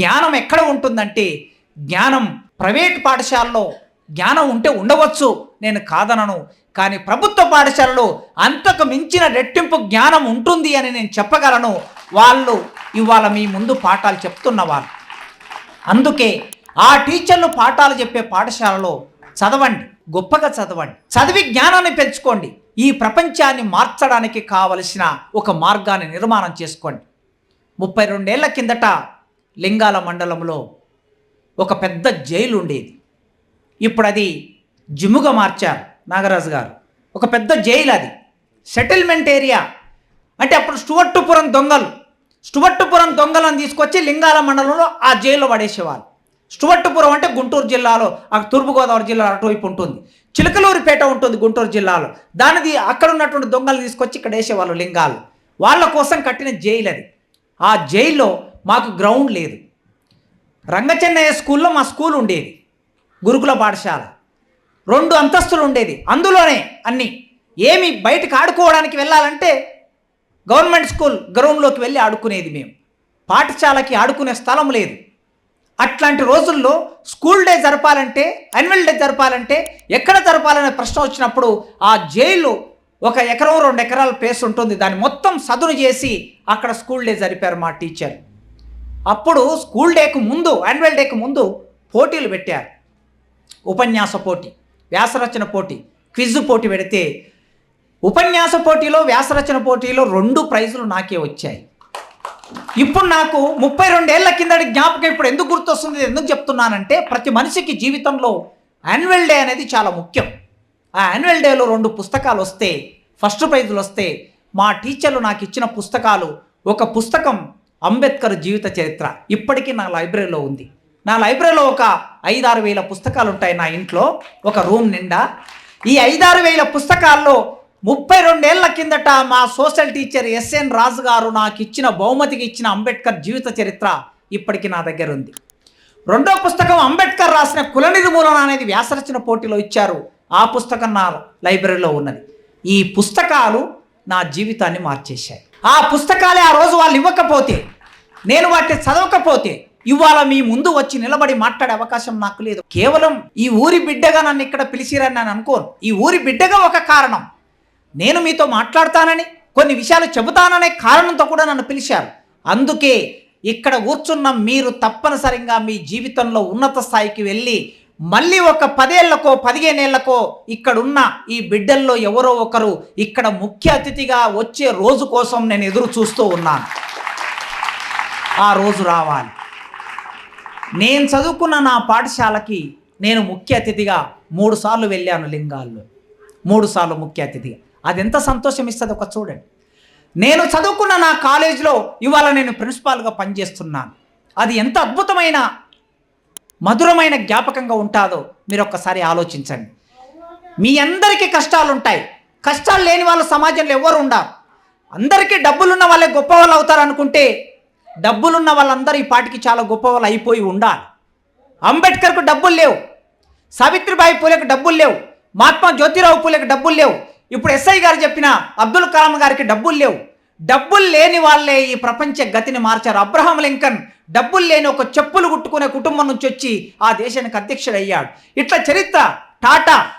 జ్ఞానం ఎక్కడ ఉంటుందంటే జ్ఞానం ప్రైవేట్ పాఠశాలలో జ్ఞానం ఉంటే ఉండవచ్చు. నేను కాదనను. కానీ ప్రభుత్వ పాఠశాలలో అంతకు మించిన రెట్టింపు జ్ఞానం ఉంటుంది అని నేను చెప్పగలను. వాళ్ళు ఇవాళ మీ ముందు పాఠాలు చెప్తున్న వాళ్ళు అందుకే ఆ టీచర్లు పాఠాలు చెప్పే పాఠశాలలో చదవండి. గొప్పగా చదవండి. చదివి జ్ఞానాన్ని పెంచుకోండి. ఈ ప్రపంచాన్ని మార్చడానికి కావలసిన ఒక మార్గాన్ని నిర్మాణం చేసుకోండి. ముప్పై రెండేళ్ళ కిందట లింగాల మండలంలో ఒక పెద్ద జైలు ఉండేది. ఇప్పుడు అది జిమ్ముగా మార్చారు నాగరాజు గారు. ఒక పెద్ద జైలు అది. Settlement area. అంటే అప్పుడు స్టువర్టుపురం దొంగలు. స్టువర్టుపురం దొంగలను తీసుకొచ్చి లింగాల మండలంలో ఆ జైల్లో పడేసేవాళ్ళు. స్టువర్టుపురం అంటే గుంటూరు జిల్లాలో ఆ తూర్పుగోదావరి జిల్లా అటువైపు ఉంటుంది. చిలకలూరిపేట ఉంటుంది గుంటూరు జిల్లాలో. దానిది అక్కడ ఉన్నటువంటి దొంగలు తీసుకొచ్చి ఇక్కడ వేసేవాళ్ళు లింగాలు. వాళ్ళ కోసం కట్టిన జైలు అది ఆ జైల్లో మాకు గ్రౌండ్ లేదు. రంగచెన్నయ్య స్కూల్లో మా స్కూల్ ఉండేది గురుకుల పాఠశాల. రెండు అంతస్తులు ఉండేది. అందులోనే అన్నీ ఏమి బయటకు ఆడుకోవడానికి వెళ్ళాలంటే గవర్నమెంట్ స్కూల్ గ్రౌండ్లోకి వెళ్ళి ఆడుకునేది మేము. పాఠశాలకి ఆడుకునే స్థలం లేదు. అట్లాంటి రోజుల్లో స్కూల్ డే జరపాలంటే యాన్యువల్ డే జరపాలంటే ఎక్కడ జరపాలనే ప్రశ్న వచ్చినప్పుడు ఆ జైలు ఒక ఎకరం రెండు ఎకరాల ప్లేస్ ఉంటుంది దాన్ని మొత్తం సదును చేసి అక్కడ స్కూల్ డే జరిపారు మా టీచర్. అప్పుడు స్కూల్ డేకు ముందు యాన్యువల్ డేకు ముందు పోటీలు పెట్టారు. ఉపన్యాస పోటీ వ్యాసరచన పోటీ క్విజ్ పోటీ పెడితే ఉపన్యాస పోటీలో వ్యాసరచన పోటీలో రెండు ప్రైజులు నాకే వచ్చాయి. ఇప్పుడు నాకు ముప్పై రెండేళ్ళ కిందటి జ్ఞాపకం ఇప్పుడు ఎందుకు గుర్తొస్తుంది ఎందుకు చెప్తున్నానంటే ప్రతి మనిషికి జీవితంలో యాన్యువల్ డే అనేది చాలా ముఖ్యం. ఆ యాన్యువల్ డేలో రెండు పుస్తకాలు వస్తే ఫస్ట్ ప్రైజులు వస్తే మా టీచర్లు నాకు ఇచ్చిన పుస్తకాలు ఒక పుస్తకం అంబేద్కర్ జీవిత చరిత్ర ఇప్పటికీ నా లైబ్రరీలో ఉంది. నా లైబ్రరీలో ఒక ఐదారు వేల పుస్తకాలు ఉంటాయి నా ఇంట్లో. ఒక రూమ్ నిండా. ఈ ఐదారు వేల పుస్తకాల్లో ముప్పై రెండేళ్ళ కిందట మా సోషల్ టీచర్ ఎస్ఎన్ రాజు గారు నాకు ఇచ్చిన బహుమతికి ఇచ్చిన అంబేద్కర్ జీవిత చరిత్ర ఇప్పటికీ నా దగ్గర ఉంది రెండో పుస్తకం అంబేద్కర్ రాసిన కుల నిర్మూలన అనేది వ్యాసరచన పోటీలో ఇచ్చారు. ఆ పుస్తకం నా లైబ్రరీలో ఉన్నది. ఈ పుస్తకాలు నా జీవితాన్ని మార్చేశాయి. ఆ పుస్తకాలే ఆ రోజు వాళ్ళు ఇవ్వకపోతే నేను వాటిని చదవకపోతే ఇవాళ మీ ముందు వచ్చి నిలబడి మాట్లాడే అవకాశం నాకు లేదు. కేవలం ఈ ఊరి బిడ్డగా నన్ను ఇక్కడ పిలిచిరని నేను అనుకోను. ఈ ఊరి బిడ్డగా ఒక కారణం. నేను మీతో మాట్లాడతానని కొన్ని విషయాలు చెబుతాననే కారణంతో కూడా నన్ను పిలిచారు. అందుకే ఇక్కడ కూర్చున్న మీరు తప్పనిసరిగా మీ జీవితంలో ఉన్నత స్థాయికి వెళ్ళి మళ్ళీ ఒక పదేళ్ళకో పదిహేనేళ్ళకో ఇక్కడున్న ఈ బిడ్డల్లో ఎవరో ఒకరు ఇక్కడ ముఖ్య అతిథిగా వచ్చే రోజు కోసం నేను ఎదురు చూస్తూ ఉన్నాను. ఆ రోజు రావాలి. నేను చదువుకున్న నా పాఠశాలకి నేను ముఖ్య అతిథిగా మూడుసార్లు వెళ్ళాను లింగాల్లో. మూడుసార్లు ముఖ్య అతిథిగా. అది ఎంత సంతోషం ఇస్తుంది ఒక చూడండి. నేను చదువుకున్న నా కాలేజీలో ఇవాళ నేను ప్రిన్సిపాల్గా పనిచేస్తున్నాను. అది ఎంత అద్భుతమైన మధురమైన జ్ఞాపకంగా ఉంటుందో మీరు ఒక్కసారి ఆలోచించండి. మీ అందరికీ కష్టాలు ఉంటాయి కష్టాలు లేని వాళ్ళ సమాజంలో ఎవరు ఉండరు. అందరికీ డబ్బులున్న వాళ్ళే గొప్ప వాళ్ళు అవుతారు అనుకుంటే డబ్బులున్న వాళ్ళందరూ ఈ పాటికి చాలా గొప్ప వాళ్ళు అయిపోయి ఉండాలి. అంబేద్కర్కు డబ్బులు లేవు. సావిత్రిబాయి పూలకు డబ్బులు లేవు. మహాత్మా జ్యోతిరావు పూలకు డబ్బులు లేవు. ఇప్పుడు ఎస్ఐ గారు చెప్పిన అబ్దుల్ కలాం గారికి డబ్బులు లేవు. డబ్బులు లేని వాళ్ళే ఈ ప్రపంచ గతిని మార్చారు. అబ్రహం లింకన్ డబ్బులు లేని ఒక చెప్పులు కుట్టుకునే కుటుంబం నుంచి వచ్చి ఆ దేశానికి అధ్యక్షుడయ్యాడు. ఇట్లా చరిత్ర టాటా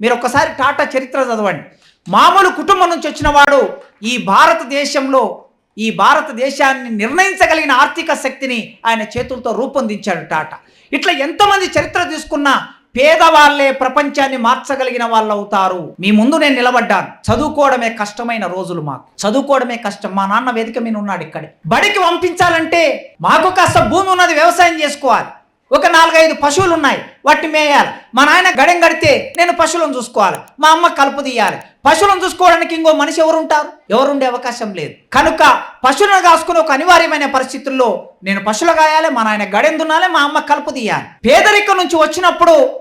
మీరు ఒకసారి టాటా చరిత్ర చదవండి. మామూలు కుటుంబం నుంచి వచ్చిన వాడు ఈ భారతదేశంలో ఈ భారతదేశాన్ని నిర్ణయించగలిగిన ఆర్థిక శక్తిని ఆయన చేతులతో రూపొందించాడు టాటా. ఇట్లా ఎంతమంది చరిత్ర తీసుకున్నా పేదవాళ్ళే ప్రపంచాన్ని మార్చగలిగిన వాళ్ళు అవుతారు మీ ముందు నేను నిలబడ్డాను. చదువుకోవడమే కష్టమైన రోజులు మాకు. చదువుకోవడమే కష్టం. మా నాన్న వేదిక మీద ఉన్నాడు ఇక్కడే. బడికి పంపించాలంటే మాకు కాస్త భూమి ఉన్నది వ్యవసాయం చేసుకోవాలి. ఒక నాలుగైదు పశువులు ఉన్నాయి. వాటిని మేయాలి. మా నాయన గడెం గడితే నేను పశువులను చూసుకోవాలి. మా అమ్మ కలుపు తీయాలి. పశువులను చూసుకోవడానికి ఇంకో మనిషి ఎవరు ఉంటారు ఎవరు ఉండే అవకాశం లేదు. కనుక పశువులను కాసుకునే ఒక అనివార్యమైన పరిస్థితుల్లో నేను పశువులు కాయాలి మా నాయన గడెం దున్నాలి మా అమ్మ కలుపు తీయాలి. పేదరికం నుంచి వచ్చినప్పుడు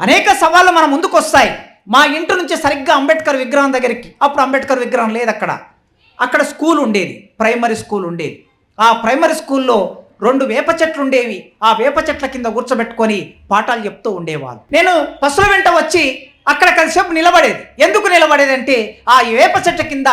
అనేక సవాళ్ళు మన ముందుకు వస్తాయి. మా ఇంటి నుంచి సరిగ్గా అంబేద్కర్ విగ్రహం దగ్గరికి. అప్పుడు అంబేద్కర్ విగ్రహం లేదు అక్కడ. అక్కడ స్కూల్ ఉండేది. ప్రైమరీ స్కూల్ ఉండేది. ఆ ప్రైమరీ స్కూల్లో రెండు వేప చెట్లు ఉండేవి. ఆ వేప చెట్ల కింద కూర్చోబెట్టుకొని పాఠాలు చెప్తూ ఉండేవాళ్ళు. నేను బస్సుల వెంట వచ్చి అక్కడ కలిసేపు నిలబడేది. ఎందుకు నిలబడేది అంటే ఆ వేప చెట్ల కింద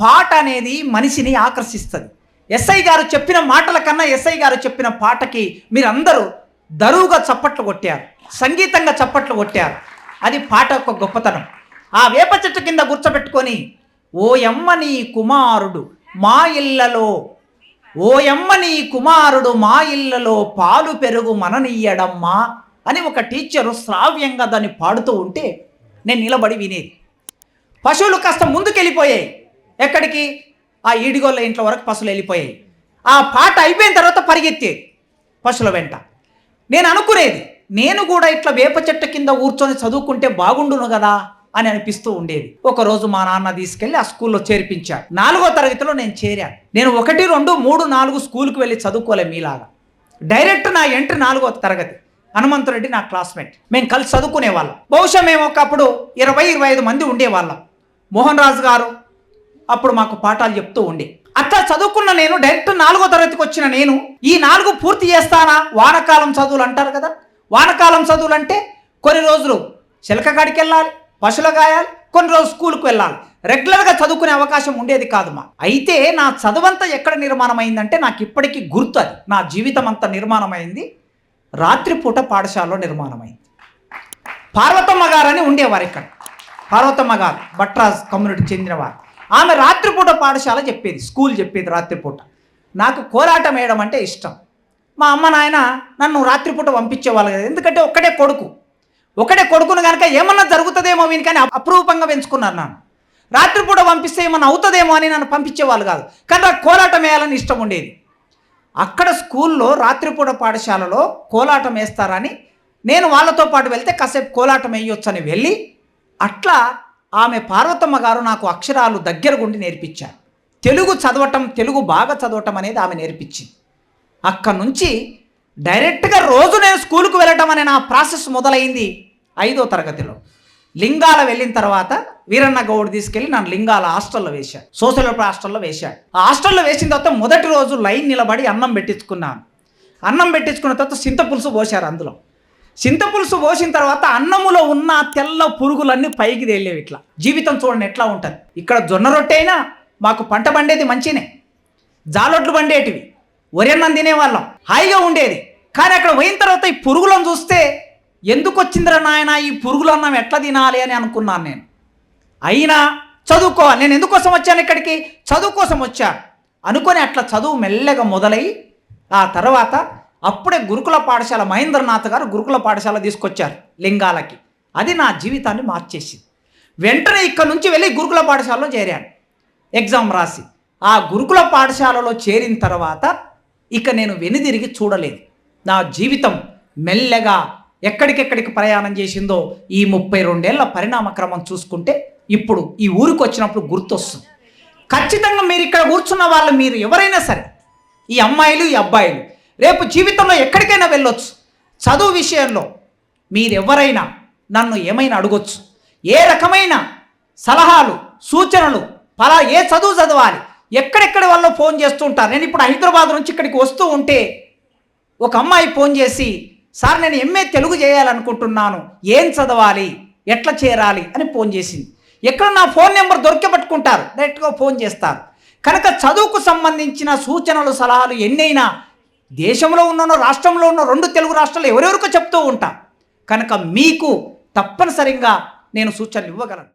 పాట అనేది మనిషిని ఆకర్షిస్తుంది. ఎస్ఐ గారు చెప్పిన మాటల కన్నా ఎస్ఐ గారు చెప్పిన పాటకి మీరందరూ దరువుగా చప్పట్లు కొట్టారు. సంగీతంగా చప్పట్లు కొట్టారు. అది పాట యొక్క గొప్పతనం. ఆ వేప చెట్టు కింద కూర్చోబెట్టుకొని ఓయమ్మ నీ కుమారుడు మా ఇళ్ళలో ఓయమ్మ నీ కుమారుడు మా ఇళ్ళలో పాలు పెరుగు మననియ్యడమ్మా అని ఒక టీచరు శ్రావ్యంగా దాన్ని పాడుతూ ఉంటే నేను నిలబడి వినేది. పశువులు కాస్త ముందుకెళ్ళిపోయాయి. ఎక్కడికి? ఆ ఈడిగోళ్ళ ఇంట్లో వరకు పశువులు వెళ్ళిపోయాయి. ఆ పాట అయిపోయిన తర్వాత పరిగెత్తేది పశువుల వెంట. నేను అనుకునేది నేను కూడా ఇట్లా వేప చెట్టు కింద కూర్చొని చదువుకుంటే బాగుండును కదా అని అనిపిస్తూ ఉండేది. ఒకరోజు మా నాన్న తీసుకెళ్ళి ఆ స్కూల్లో చేర్పించాడు. నాలుగో తరగతిలో నేను చేరాను. నేను ఒకటి రెండు మూడు నాలుగు స్కూల్కి వెళ్ళి చదువుకోలే మీలాగా. డైరెక్ట్ నా ఎంట్రీ నాలుగో తరగతి. హనుమంతురెడ్డి నా క్లాస్మేట్. మేము కలిసి చదువుకునే వాళ్ళం. బహుశా మేము ఒకప్పుడు ఇరవై ఇరవై ఐదు మంది ఉండేవాళ్ళం మోహన్ రాజు గారు అప్పుడు మాకు పాఠాలు చెప్తూ ఉండే. అట్లా చదువుకున్న నేను డైరెక్ట్ నాలుగో తరగతికి వచ్చిన నేను ఈ నాలుగు పూర్తి చేస్తానా? వానకాలం చదువులు అంటారు కదా? వానకాలం చదువులు అంటే కొన్ని రోజులు చిలకగాడికి వెళ్ళాలి పశువుల గాయాలి కొన్ని రోజులు స్కూల్కి వెళ్ళాలి. రెగ్యులర్గా చదువుకునే అవకాశం ఉండేది కాదు మా అయితే నా చదువంతా ఎక్కడ నిర్మాణం అయిందంటే నాకు ఇప్పటికీ గుర్తు అది. నా జీవితం అంతా నిర్మాణమైంది. రాత్రిపూట పాఠశాలలో నిర్మాణమైంది. పార్వతమ్మ గారని ఉండేవారు ఇక్కడ. పార్వతమ్మ గారు భట్రాజ్ కమ్యూనిటీకి చెందినవారు. ఆమె రాత్రిపూట పాఠశాల చెప్పేది స్కూల్ చెప్పేది రాత్రిపూట. నాకు కోలాటం వేయడం అంటే ఇష్టం. మా అమ్మ నాయన నన్ను రాత్రిపూట పంపించేవాళ్ళు కదా. ఎందుకంటే ఒక్కడే కొడుకు. ఒకటే కొడుకును కనుక ఏమన్నా జరుగుతుందేమో వీనికని అప్రూపంగా పెంచుకున్నాను నన్ను. రాత్రిపూట పంపిస్తే ఏమన్నా అవుతుందేమో అని నన్ను పంపించేవాళ్ళు కాదు. కానీ నాకు కోలాటం వేయాలని ఇష్టం ఉండేది. అక్కడ స్కూల్లో రాత్రిపూట పాఠశాలలో కోలాటం వేస్తారని నేను వాళ్ళతో పాటు వెళ్తే కాసేపు కోలాటం వేయొచ్చని వెళ్ళి అట్లా ఆమె పార్వతమ్మ గారు నాకు అక్షరాలు దగ్గరగుండి నేర్పించారు. తెలుగు చదవటం తెలుగు బాగా చదవటం అనేది ఆమె నేర్పించింది. అక్కడి నుంచి డైరెక్ట్గా రోజు నేను స్కూల్కి వెళ్ళటం అనే నా ప్రాసెస్ మొదలైంది ఐదో తరగతిలో. లింగాల వెళ్ళిన తర్వాత వీరన్న గౌడ్ తీసుకెళ్ళి నన్ను లింగాల హాస్టల్లో వేశాడు సోషల్ వెల్ఫేర్ హాస్టల్లో వేశాడు ఆ హాస్టల్లో వేసిన తర్వాత మొదటి రోజు లైన్ నిలబడి అన్నం పెట్టించుకున్నాను అన్నం పెట్టించుకున్న తర్వాత చింతపులుసు పోశారు అందులో. చింతపులుసు పోసిన తర్వాత అన్నములో ఉన్న తెల్ల పురుగులన్నీ పైకి తేలేవి ఇట్లా. జీవితం చూడండి ఎట్లా ఉంటుంది. ఇక్కడ జొన్న రొట్టె అయినా మాకు పంట పండేది మంచినే. జాలొడ్లు పండేటివి. వరెన్నం తినేవాళ్ళం. హాయిగా ఉండేది. కానీ అక్కడ పోయిన తర్వాత ఈ పురుగులను చూస్తే ఎందుకు వచ్చిందిరా నాయన ఈ పురుగులు అన్నం ఎట్లా తినాలి అని అనుకున్నాను నేను. అయినా చదువుకోవాలి. నేను ఎందుకోసం వచ్చాను ఇక్కడికి? చదువు కోసం వచ్చాను. అనుకొని అట్లా చదువు మెల్లగా మొదలై ఆ తర్వాత అప్పుడే గురుకుల పాఠశాల మహేంద్రనాథ్ గారు గురుకుల పాఠశాల తీసుకొచ్చారు లింగాలకి. అది నా జీవితాన్ని మార్చేసింది. వెంటనే ఇక్కడ నుంచి వెళ్ళి గురుకుల పాఠశాలలో చేరాను. ఎగ్జామ్ రాసి. ఆ గురుకుల పాఠశాలలో చేరిన తర్వాత ఇక నేను వెనుదిరిగి చూడలేదు. నా జీవితం మెల్లగా ఎక్కడికెక్కడికి ప్రయాణం చేసిందో ఈ ముప్పై రెండేళ్ళ పరిణామ క్రమం చూసుకుంటే ఇప్పుడు ఈ ఊరికి వచ్చినప్పుడు గుర్తొస్తుంది. ఖచ్చితంగా మీరు ఇక్కడ కూర్చున్న వాళ్ళు మీరు ఎవరైనా సరే ఈ అమ్మాయిలు ఈ అబ్బాయిలు రేపు జీవితంలో ఎక్కడికైనా వెళ్ళొచ్చు. చదువు విషయంలో మీరెవరైనా నన్ను ఏమైనా అడగొచ్చు. ఏ రకమైన సలహాలు సూచనలు పలా ఏ చదువు చదవాలి ఎక్కడెక్కడ వాళ్ళు ఫోన్ చేస్తూ ఉంటారు నేను ఇప్పుడు హైదరాబాద్ నుంచి ఇక్కడికి వస్తూ ఉంటే ఒక అమ్మాయి ఫోన్ చేసి సార్ నేను ఎంఏ తెలుగు చేయాలనుకుంటున్నాను. ఏం చదవాలి? ఎట్లా చేరాలి? అని ఫోన్ చేసింది. ఎక్కడ నా ఫోన్ నెంబర్ దొరికబట్టుకుంటారు డైరెక్ట్గా ఫోన్ చేస్తారు. కనుక చదువుకు సంబంధించిన సూచనలు సలహాలు ఎన్నైనా దేశంలో ఉన్ననో రాష్ట్రంలో ఉన్న రెండు తెలుగు రాష్ట్రాలు ఎవరెవరికో చెప్తూ ఉంటా. కనుక మీకు తప్పనిసరిగా నేను సూచనలు ఇవ్వగలను.